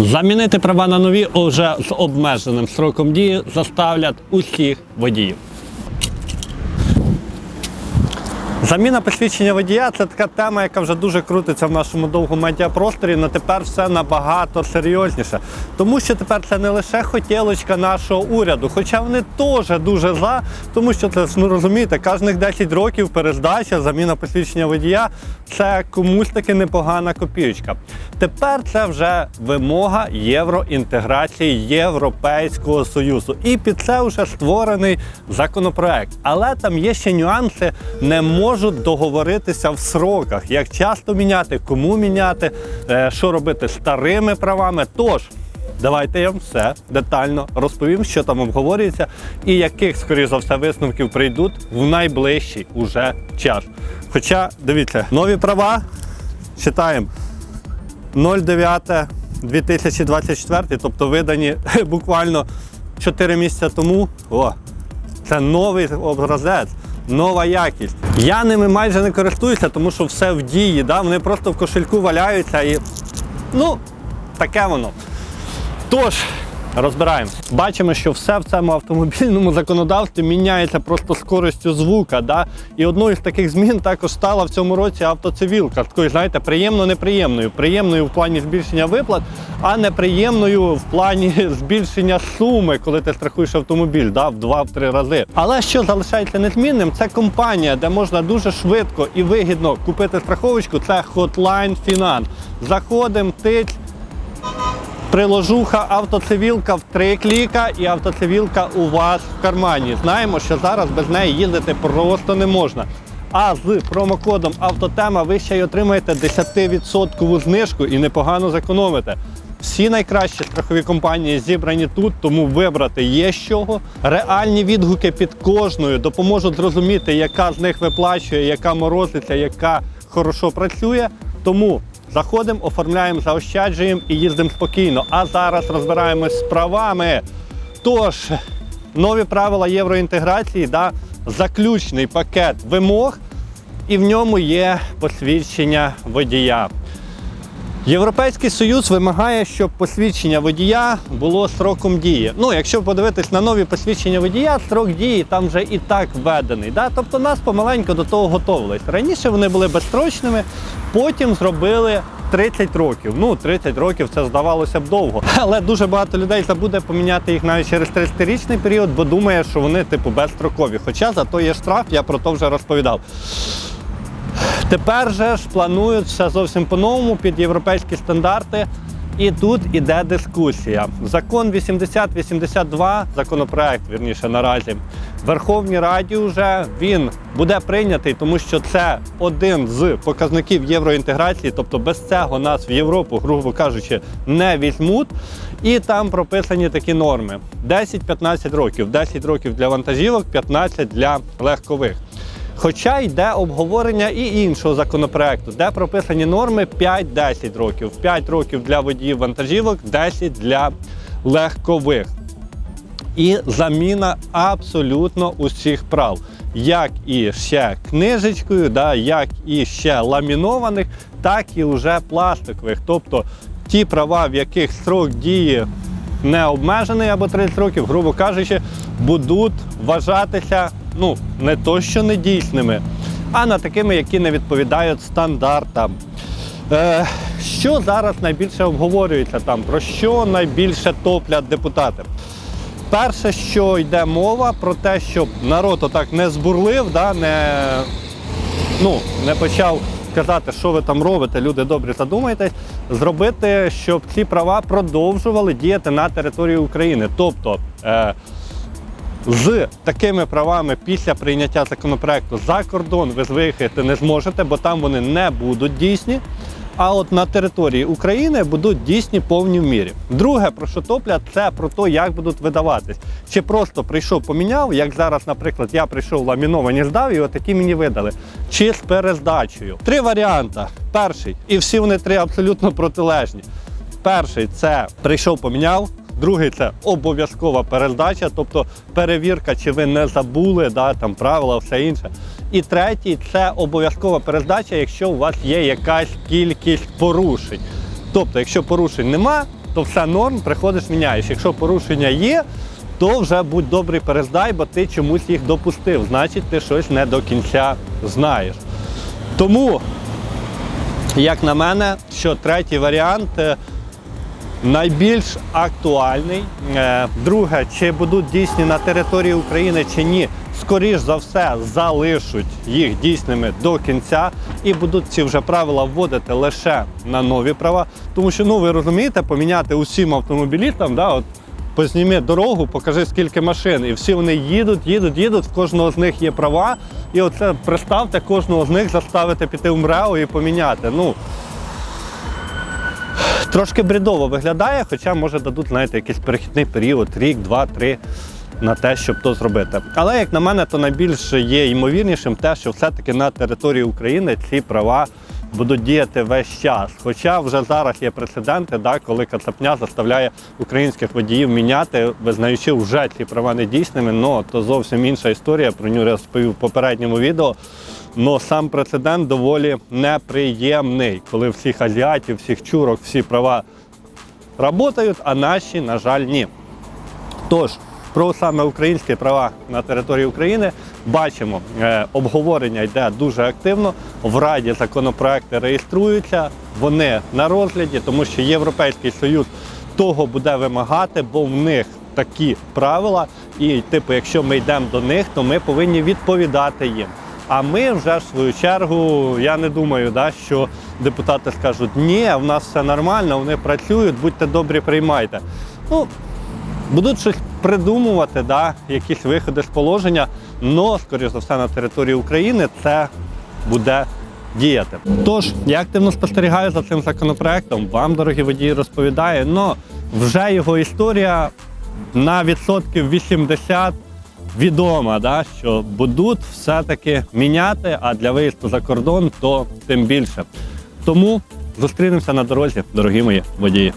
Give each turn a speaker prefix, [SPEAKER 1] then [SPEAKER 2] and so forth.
[SPEAKER 1] Замінити права на нові уже з обмеженим сроком дії заставлять усіх водіїв. Заміна посвідчення водія це така тема, яка вже дуже крутиться в нашому довгому медіапросторі, але тепер все набагато серйозніше. Тому що тепер це не лише хотілочка нашого уряду, хоча вони теж дуже за, тому що це ну розумієте, кожних 10 років перездача, заміна посвідчення водія це комусь таки непогана копійка. Тепер це вже вимога євроінтеграції Європейського Союзу. І під це вже створений законопроект. Але там є ще нюанси, не можуть договоритися в сроках, як часто міняти, кому міняти, е, що робити старими правами. Тож. Давайте я вам все детально розповім, що там обговорюється, і яких, скоріш за все, висновків прийдуть в найближчий уже час. Хоча, дивіться, нові права читаємо 09.2024, тобто видані буквально 4 місяці тому. О, це новий образець, нова якість. Я ними майже не користуюся, тому що все в дії. Да? Вони просто в кошельку валяються і ну, таке воно. Тож, розбираємо. Бачимо, що все в цьому автомобільному законодавстві міняється просто скоростю звука. Да? І одною з таких змін також стала в цьому році автоцивілка. Такою, знаєте, приємно-неприємною. Приємною в плані збільшення виплат, а неприємною в плані збільшення суми, коли ти страхуєш автомобіль да? в 2-3 рази. Але що залишається незмінним, це компанія, де можна дуже швидко і вигідно купити страховочку. Це Hotline Finance. Заходимо, тить. Приложуха автоцивілка в три кліка і автоцивілка у вас в кармані. Знаємо, що зараз без неї їздити просто не можна. А з промокодом Автотема ви ще й отримаєте 10% знижку і непогано зекономите. Всі найкращі страхові компанії зібрані тут, тому вибрати є з чого. Реальні відгуки під кожною допоможуть зрозуміти, яка з них виплачує, яка морозиться, яка хорошо працює. Тому заходимо, оформляємо, заощаджуємо і їздимо спокійно. А зараз розбираємось з правами. Тож, нові правила євроінтеграції, да, заключний пакет вимог, і в ньому є посвідчення водія. Європейський Союз вимагає, щоб посвідчення водія було сроком дії. Ну, якщо подивитись на нові посвідчення водія, срок дії там вже і так введений. Да? Тобто нас помаленьку до того готовились. Раніше вони були безстрочними, потім зробили 30 років. Ну, 30 років це здавалося б довго. Але дуже багато людей забуде поміняти їх навіть через 30-річний період, бо думає, що вони типу безстрокові. Хоча зато є штраф, я про то вже розповідав. Тепер же ж планують зовсім по-новому під європейські стандарти. І тут іде дискусія. Закон 8082, законопроект, вірніше наразі, в Верховній Раді вже він буде прийнятий, тому що це один з показників євроінтеграції, тобто без цього нас в Європу, грубо кажучи, не візьмуть. І там прописані такі норми: 10-15 років, 10 років для вантажівок, 15 для легкових. Хоча йде обговорення і іншого законопроекту, де прописані норми 5-10 років. 5 років для водіїв вантажівок, 10 для легкових. І заміна абсолютно усіх прав. Як і ще книжечкою, да, як і ще ламінованих, так і вже пластикових. Тобто ті права, в яких строк дії не обмежений або 30 років, грубо кажучи, будуть вважатися ну, не то, що не дійсними, а на такими, які не відповідають стандартам. Е, що зараз найбільше обговорюється там, про що найбільше топлять депутати? Перше, що йде мова про те, щоб народ отак не збурлив, да, не, ну, не почав казати, що ви там робите, люди добрі, задумайтесь, зробити, щоб ці права продовжували діяти на території України. Тобто е, з такими правами після прийняття законопроекту за кордон ви виїхати не зможете, бо там вони не будуть дійсні. А от на території України будуть дійсні повні в мірі. Друге, про що топлять, це про те, як будуть видаватись. Чи просто прийшов, поміняв, як зараз, наприклад, я прийшов ламіновані здав і отакі мені видали. Чи з перездачею. Три варіанти. Перший, і всі вони три абсолютно протилежні. Перший це прийшов, поміняв. Другий це обов'язкова перездача, тобто перевірка, чи ви не забули да, там правила, все інше. І третій це обов'язкова перездача, якщо у вас є якась кількість порушень. Тобто, якщо порушень нема, то все норм, приходиш, міняєш. Якщо порушення є, то вже будь добрий, перездай, бо ти чомусь їх допустив. Значить, ти щось не до кінця знаєш. Тому, як на мене, що третій варіант е, найбільш актуальний. Е, Друге, чи будуть дійсні на території України чи ні, скоріш за все залишать їх дійсними до кінця і будуть ці вже правила вводити лише на нові права. Тому що, ну ви розумієте, поміняти усім автомобілістам, да, от позніми дорогу, покажи скільки машин, і всі вони їдуть, їдуть, їдуть. В кожного з них є права. І оце представте кожного з них заставити піти в МРЕО і поміняти. Ну трошки бредово виглядає, хоча може дадуть, знаєте, якийсь перехідний період, рік, два, три на те, щоб то зробити. Але як на мене, то найбільш є ймовірнішим те, що все-таки на території України ці права будуть діяти весь час. Хоча вже зараз є прецеденти, да, коли Кацапня заставляє українських водіїв міняти, визнаючи вже ці права недійсними, ну то зовсім інша історія. Про нього розповів в попередньому відео. Но сам прецедент доволі неприємний, коли всіх азіатів, всіх чурок, всі права працюють, а наші, на жаль, ні. Тож, про саме українські права на території України бачимо, е, обговорення йде дуже активно. В Раді законопроекти реєструються, вони на розгляді, тому що Європейський Союз того буде вимагати, бо в них такі правила. І, типу, якщо ми йдемо до них, то ми повинні відповідати їм. А ми вже в свою чергу, я не думаю, да, що депутати скажуть, ні, в нас все нормально, вони працюють, будьте добрі, приймайте. Ну, будуть щось придумувати, да, якісь виходи з положення, але, скоріш за все, на території України це буде діяти. Тож, я активно спостерігаю за цим законопроектом, вам, дорогі водії, розповідаю, але вже його історія на відсотків 80 відома, да, що будуть все-таки міняти, а для виїзду за кордон то тим більше. Тому зустрінемося на дорозі, дорогі мої водії.